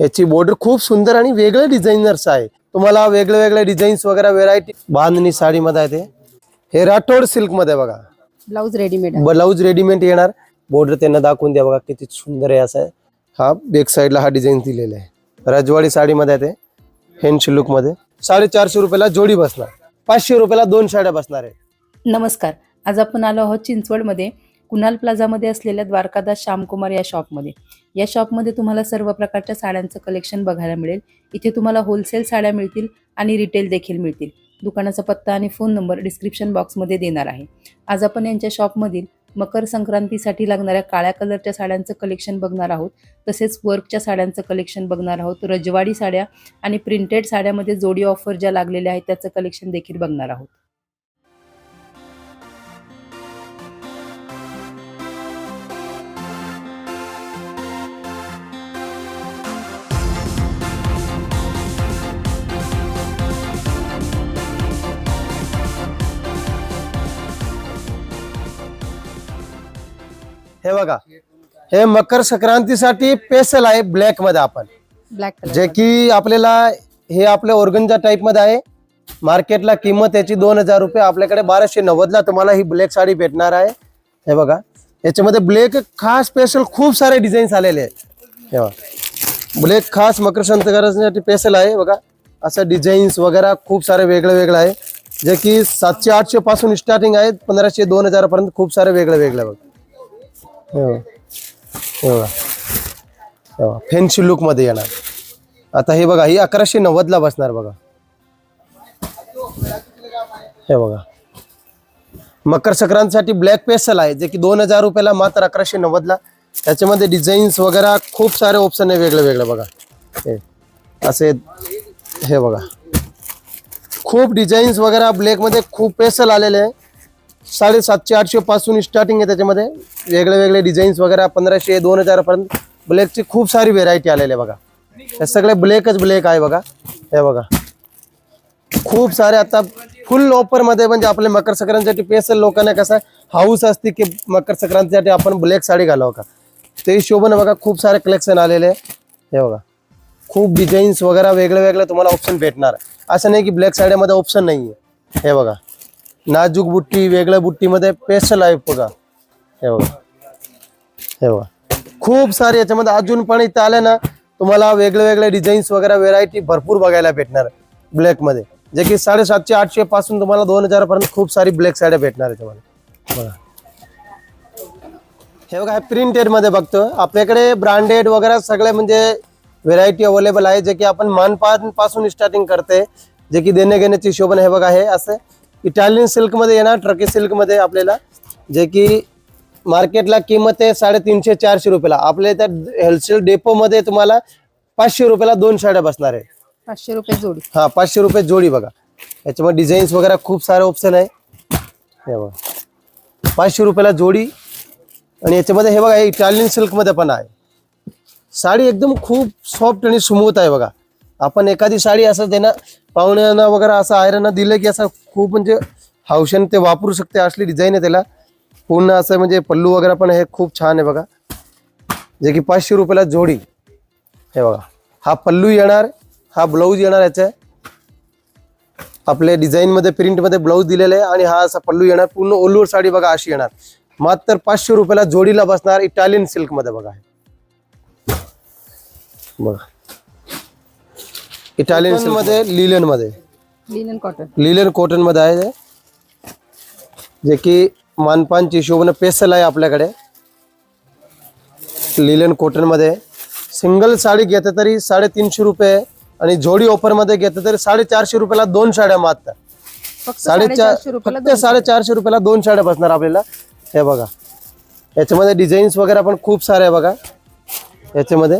ह्याची बॉर्डर खूप सुंदर आणि वेगळे डिझायनर्स आहे. तुम्हाला वेगळे वेगळे डिझाईन्स वगैरे व्हेरायटी बांधणी साडीमध्ये आहे ते. हे राठोड सिल्कमध्ये बघा ब्लाऊज रेडीमेड ब्लाऊज रेडीमेड येणार. बॉर्डर त्यांना दाखवून द्या बघा किती सुंदर आहे असं आहे. हा बॅक साईडला हा डिझाईन दिलेला आहे. रजवाडी साडीमध्ये आहे ते. हेन लुकमध्ये साडेचारशे रुपयाला जोडी बसणार. पाचशे रुपयाला दोन साड्या बसणार आहे. नमस्कार. आज आपण आलो आहोत चिंचवडमध्ये. कुणाल प्लाझामध्ये असलेल्या द्वारकादास श्यामकुमार या शॉपमध्ये. या शॉपमध्ये तुम्हाला सर्व प्रकारच्या साड्यांचं कलेक्शन बघायला मिळेल. इथे तुम्हाला होलसेल साड्या मिळतील आणि रिटेल देखील मिळतील. दुकानाचा पत्ता आणि फोन नंबर डिस्क्रिप्शन बॉक्समध्ये देणार आहे. आज आपण यांच्या शॉपमधील मकर संक्रांतीसाठी लागणाऱ्या काळ्या कलरच्या साड्यांचं कलेक्शन बघणार आहोत. तसेच वर्कच्या साड्यांचं कलेक्शन बघणार आहोत. रजवाडी साड्या आणि प्रिंटेड साड्यामध्ये जोडी ऑफर ज्या लागलेल्या आहेत त्याचं कलेक्शन देखील बघणार आहोत. हे बघा. हे मकर संक्रांतीसाठी स्पेशल आहे ब्लॅकमध्ये आपण. ब्लॅक जे की आपल्याला हे आपल्या ऑर्गनच्या टाईपमध्ये आहे. मार्केटला किंमत याची दोन हजार रुपये आपल्याकडे बाराशे नव्वद ला तुम्हाला ही ब्लॅक साडी भेटणार आहे. हे बघा. याच्यामध्ये ब्लॅक खास स्पेशल खूप सारे डिझाईन्स आलेले आहेत. हे बघा. ब्लॅक खास मकर संक्रांतीसाठी स्पेशल आहे बघा. असं डिझाईन्स वगैरे खूप सारे वेगळं वेगळं आहे. जे की सातशे आठशे पासून स्टार्टिंग आहेत पंधराशे दोन हजार पर्यंत खूप सारे वेगळं वेगळं बघा. हे. बघा बघा फॅन्सी लुकमध्ये येणार. आता हे बघा ही अकराशे नव्वद ला बसणार बघा. हे बघा. मकर संक्रांतीसाठी ब्लॅक पेसल आहे जे की दोन हजार रुपयाला मात्र अकराशे नव्वद ला त्याच्यामध्ये डिझाईन्स वगैरे खूप सारे ऑप्शन आहे वेगळे वेगळे बघा. हे. असे हे बघा. खूप डिझाईन्स वगैरे ब्लॅकमध्ये खूप पेसल आलेले आहे. साडेसातशे आठशे पासून स्टार्टिंग आहे त्याच्यामध्ये. वेगळे वेगळे डिझाईन्स वगैरे पंधराशे दोन हजारापर्यंत ब्लॅकची खूप सारी व्हेरायटी आलेली आहे बघा. हे सगळे ब्लॅकच ब्लॅक आहे बघा. हे बघा. खूप सारे आता फुल ऑफरमध्ये म्हणजे आपले मकर संक्रांतीसाठी स्पेशल लोकांना कसं हाऊस असते की मकर संक्रांतीसाठी आपण ब्लॅक साडी घालावं का? ते हिशोबाने बघा खूप सारे कलेक्शन आलेले आहे. हे बघा. खूप डिझाईन्स वगैरे वेगळे वेगळे तुम्हाला ऑप्शन भेटणार असं नाही की ब्लॅक साड्यामध्ये ऑप्शन नाही आहे हे बघा. नाजूक बुट्टी वेगळ्या बुट्टीमध्ये स्पेशल आहे बघा. हे बघा. हे बघा. खूप सारे याच्यामध्ये अजून पण इथं आले ना तुम्हाला वेगळे वेगळे डिझाईन्स वगैरे व्हेरायटी भरपूर बघायला भेटणार ब्लॅकमध्ये जे की साडेसातशे आठशे पासून तुम्हाला दोन हजार पर्यंत खूप सारी ब्लॅक साड्या भेटणार आहे तुम्हाला बघा. हे बघा प्रिंटेडमध्ये बघतो. आपल्याकडे ब्रँडेड वगैरे सगळे म्हणजे व्हेरायटी अवेलेबल आहे जे की आपण मानपानपासून स्टार्टिंग करते जे की देणे घेण्याची शोभन हे बघा हे असं इटालियन सिल्कमध्ये येणार ट्रकी सिल्कमध्ये आपल्याला जे की मार्केटला किंमत आहे साडेतीनशे चारशे रुपयाला. आपल्या त्या होलसेल डेपो मध्ये तुम्हाला पाचशे रुपयाला दोन साड्या बसणार आहे. पाचशे रुपये जोडी. हा पाचशे रुपये जोडी बघा. याच्यामध्ये डिझाईन्स वगैरे खूप सारे ऑप्शन आहे. हे बघा. पाचशे रुपयाला जोडी. आणि याच्यामध्ये हे बघा हे इटालियन सिल्कमध्ये पण आहे. साडी एकदम खूप सॉफ्ट आणि स्मूथ आहे बघा. आपण एखादी साडी असं देणं पाहुण्यांना वगैरे असं आयरन दिलं की असं खूप म्हणजे हौशन ते वापरू शकते असली डिझाईन आहे त्याला. पूर्ण असं म्हणजे पल्लू वगैरे पण हे खूप छान आहे बघा. जे की पाचशे रुपयाला जोडी. हे बघा. हा पल्लू येणार हा ब्लाऊज येणार याचा. आपले डिझाईनमध्ये प्रिंटमध्ये ब्लाऊज दिलेला आहे आणि हा असा पल्लू येणार. पूर्ण ओलूर साडी बघा अशी येणार. मात्र पाचशे रुपयाला जोडीला बसणार इटालियन सिल्कमध्ये बघा. बघा. इटालियन सिल्कमध्ये लिलनमध्ये. लिनन कॉटन लिलन कॉटनमध्ये आहे. जे की मानपानची हिशोबाने पेसल आहे आपल्याकडे. लिलन कॉटनमध्ये. सिंगल साडी घेते तरी साडेतीनशे रुपये आणि जोडी ऑफरमध्ये घेते तरी साडेचारशे रुपयाला दोन साड्या मात्र फक्त साडेचार फक्त साडेचारशे रुपयाला दोन साड्या बसणार आपल्याला. हे बघा. याच्यामध्ये डिझाईन्स वगैरे पण खूप सारे आहे बघा. याच्यामध्ये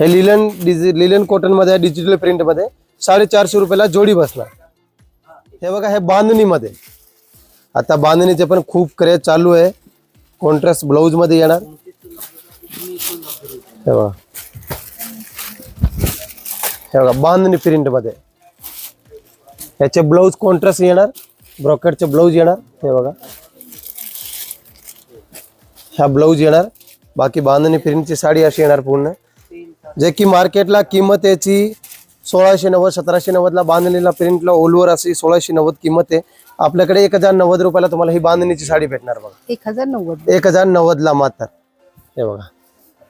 हे लिलन डिजि लिलन कॉटनमध्ये डिजिटल प्रिंटमध्ये साडेचारशे रुपयाला जोडी बसणार. हे बघा हे बांधणीमध्ये. आता बांधणीचे पण खूप क्रेज चालू आहे. कॉन्ट्रास्ट ब्लाऊजमध्ये येणार. हे बघा. हे बघा बांधणी प्रिंटमध्ये याचे ब्लाऊज कॉन्ट्रास्ट येणार. ब्रॉकेटचे ब्लाऊज येणार. हे बघा. ह्या ब्लाऊज येणार. बाकी बांधणी प्रिंटची साडी अशी येणार पूर्ण. जे की मार्केटला किंमत याची सोळाशे नव्वद सतराशे नव्वदला बांधणीला प्रिंटला ओलवर अशी सोळाशे नव्वद किंमत आहे. आपल्याकडे एक हजार नव्वद रुपयाला तुम्हाला ही बांधणीची साडी भेटणार बघा. एक हजार नव्वद. एक हजार नव्वदला मात्र. हे बघा.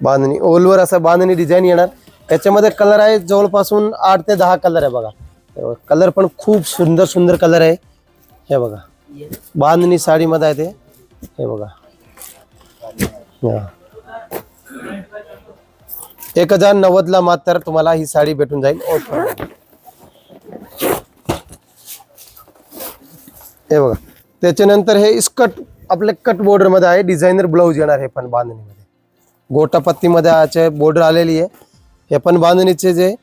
बांधणी ओलवर असं बांधणी डिझाईन येणार. याच्यामध्ये कलर आहे जवळपासून आठ ते दहा कलर आहे बघा. कलर पण खूप सुंदर सुंदर कलर आहे. हे बघा. बांधणी साडीमध्ये आहे ते. हे बघा. हा. एक हजार नव्वदला मात्र तुम्हाला ही साडी भेटून जाईल. हे बघा. त्याच्यानंतर हे इस्कट आपले कट बॉर्डरमध्ये आहे. डिझायनर ब्लाऊज येणार हे पण बांधणीमध्ये. गोटापत्तीमध्ये याचे बॉर्डर आलेली आहे. हे पण बांधणीचे जे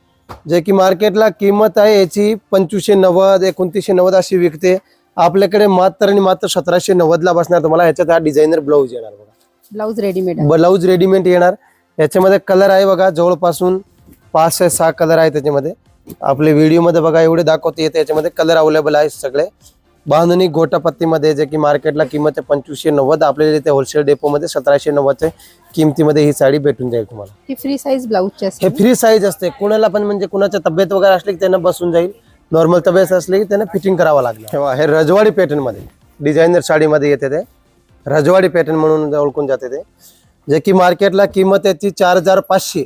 जे की मार्केटला किंमत आहे याची पंचवीसशे नव्वद एकोणतीसशे नव्वद अशी विकते. आपल्याकडे मात्र आणि मात्र सतराशे नव्वदला बसणार तुम्हाला. ह्याच्यात हा डिझायनर ब्लाऊज येणार बघा. ब्लाऊज रेडीमेड ब्लाऊज रेडीमेड येणार. याच्यामध्ये कलर आहे बघा जवळपासून पाच ते सहा कलर आहे त्याच्यामध्ये. आपले व्हिडिओमध्ये बघा एवढे दाखवते येते याच्यामध्ये कलर अवेलेबल आहे सगळे. बांधणी गोटापत्तीमध्ये जे की मार्केटला किंमत आहे पंचवीसशे नव्वद आपल्याला इथे होलसेल डेपोमध्ये सतराशे नव्वदच्या किमतीमध्ये ही साडी भेटून जाईल तुम्हाला. ही फ्री साईज ब्लाऊजची असते हे फ्री साईज असते. कुणाला पण म्हणजे कुणाच्या तब्येत वगैरे असली की त्यांना बसून जाईल. नॉर्मल तब्येत असली की त्यांना फिटिंग करावं लागलं तेव्हा हे रजवाडी पॅटर्नमध्ये. डिझायनर साडीमध्ये येते ते. रजवाडी पॅटर्न म्हणून ओळखून जाते ते. जे की मार्केटला किंमत याची चार हजार पाचशे.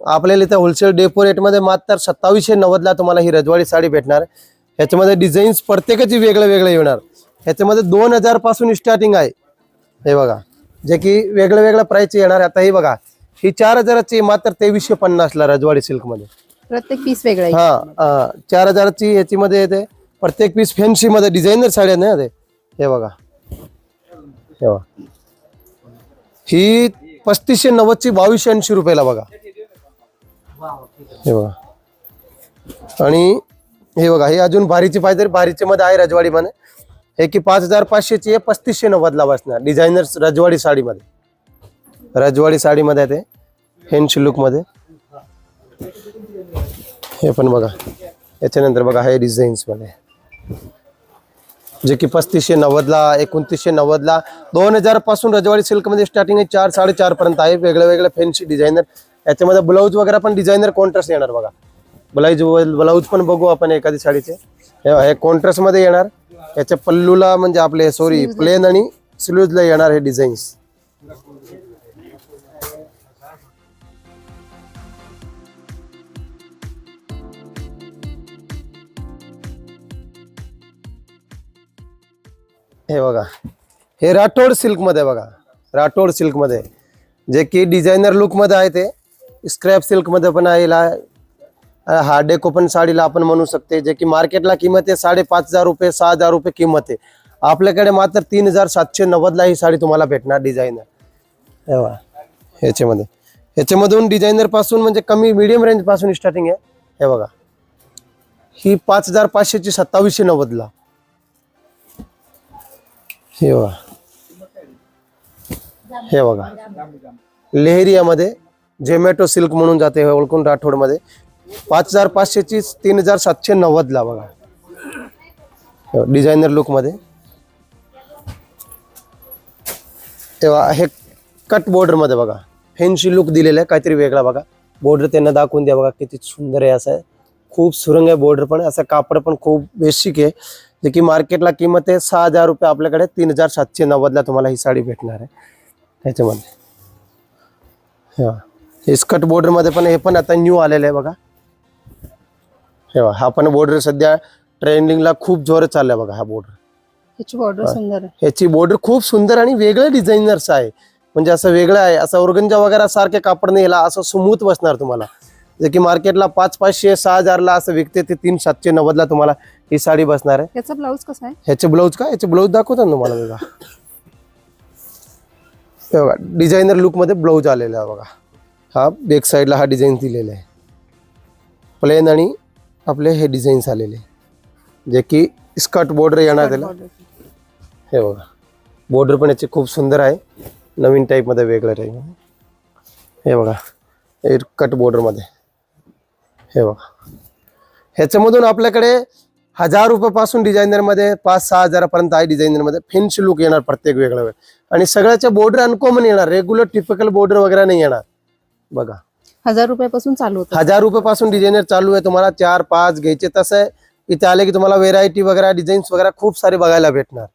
आपल्याला इथे होलसेल डेपो रेटमध्ये मात्र सत्तावीसशे नव्वदला तुम्हाला ही रजवाडी साडी भेटणार. ह्याच्यामध्ये डिझाईन्स प्रत्येकाची वेगळं वेगळं येणार. ह्याच्यामध्ये दोन हजारपासून स्टार्टिंग आहे. हे बघा. जे की वेगळं वेगळं प्राइस येणार. आता ही बघा. ही चार हजाराची मात्र तेवीसशे पन्नासला रजवाडी सिल्कमध्ये प्रत्येक पीस वेगळा हा. चार हजाराची याची येते. प्रत्येक पीस फॅन्सी मध्ये डिझायनर साड्या ना ते. हे बघा. हे बघा. ही पस्तीसशे नव्वदची बावीसशे ऐंशी रुपयाला बघा. हे बघा. आणि हे बघा हे अजून भारीची पाहिजे तरी भारीचे मध्ये आहे रजवाडी मध्ये. हे की पाच हजार पाचशेची आहे पस्तीसशे नव्वदला बसणार. डिझायनर रजवाडी साडीमध्ये. रजवाडी साडीमध्ये आहे ते. फॅन्सी लुकमध्ये हे पण बघा. याच्यानंतर बघा हे डिझाईन्समध्ये जे की पस्तीसशे नव्वदला एकोणतीसशे नव्वदला दोन हजारपासून रजवाडी सिल्कमध्ये स्टार्टिंग आहे चार साडेचार पर्यंत आहे. वेगळ्या वेगळ्या फॅन्सी डिझायनर याच्यामध्ये ब्लाऊज वगैरे पण डिझायनर कॉन्ट्रास्ट येणार बघा. ब्लाऊज ब्लाऊज पण बघू आपण एखादी साडीचे. हे बघा, हे कॉन्ट्रास्टमध्ये येणार. याच्या पल्लूला म्हणजे आपले सॉरी प्लेन आणि स्लीव्हजला येणार हे डिझाईन्स हे बघा. हे राठोड सिल्कमध्ये बघा. राठोड सिल्कमध्ये जे की डिझायनर लुकमध्ये आहे ते. स्क्रॅप सिल्कमध्ये पण आहे. ला- हा डेको पण साडीला आपण म्हणू शकते. जे की मार्केटला किंमत आहे साडेपाच हजार रुपये सहा हजार रुपये किंमत आहे. आपल्याकडे मात्र तीन हजार सातशे नव्वदला ही साडी तुम्हाला भेटणार डिझायनर हे बघा. ह्याच्यामध्ये. ह्याच्यामधून डिझायनरपासून म्हणजे कमी मिडियम रेंजपासून स्टार्टिंग आहे. हे बघा. ही पाच हजार पाचशेची सत्तावीसशे नव्वदला हे बघा. हे बघा. लेहरियामध्ये झेमॅटो सिल्क म्हणून जाते ओळखून राठोडमध्ये. पाच हजार पाचशेची तीन हजार सातशे नव्वदला बघा. डिझायनर लुकमध्ये. तेव्हा हे कट बॉर्डरमध्ये बघा. फॅन्सी लुक दिलेला आहे काहीतरी वेगळा बघा. बॉर्डर त्यांना दाखवून द्या बघा किती सुंदर आहे असं. आहे खूप सुरंग आहे बॉर्डर पण असं कापड पण खूप बेसिक आहे. जे की मार्केटला किंमत आहे सहा हजार रुपये आपल्याकडे तीन हजार सातशे नव्वदला तुम्हाला ही साडी भेटणार आहे. ह्याच्यामध्ये हे. हे स्कट बॉर्डरमध्ये पण हे पण आता न्यू आलेलं आहे बघा. हे हा पण बॉर्डर सध्या ट्रेंडिंगला खूप जोरात चाललाय बघा हा बॉर्डर. ह्याची बॉर्डर सुंदर आहे. ह्याची बॉर्डर खूप सुंदर आणि वेगळं डिझायनर्स आहे. म्हणजे असं वेगळं आहे असं ओरगंजा वगैरे सारखे कापड नाही ह्याला असं स्मूथ बसणार तुम्हाला. जे की मार्केटला पाच पाचशे सहा हजारला असं विकते ते तीन सातशे नव्वदला तुम्हाला ही साडी बसणार आहे. याचा ब्लाऊज कसा आहे? ह्याचे ब्लाऊज का ह्याचे ब्लाऊज दाखवतो ना तुम्हाला बघा. हे बघा डिझायनर लुकमध्ये ब्लाऊज आलेला आहे बघा. हा बॅक साईडला हा डिझाईन दिलेला आहे. प्लेन आणि आपले हे डिझाईन्स आलेले जे की स्कर्ट बॉर्डर येणार त्याला. हे बघा. बॉर्डर पण याचे खूप सुंदर आहे. नवीन टाईपमध्ये वेगळ्या टाईप हे बघा हे कट बॉर्डरमध्ये हे बघा. ह्याच्यामधून आपल्याकडे हजार रुपयापासून डिझायनरमध्ये पाच सहा हजारापर्यंत आहे डिझायनरमध्ये फेन्सी लुक येणार प्रत्येक वेगळा वेळ आणि सगळ्याच्या बॉर्डर अनकॉमन येणार. रेग्युलर टिपिकल बॉर्डर वगैरे नाही येणार. बघा. हजार रुपयापासून चालू होतं. हजार रुपये पासून डिझायनर चालू आहे. तुम्हाला चार पाच घ्यायचे तसं आहे. इथे आले की तुम्हाला व्हेरायटी वगैरे डिझाईन्स वगैरे खूप सारे बघायला भेटणार.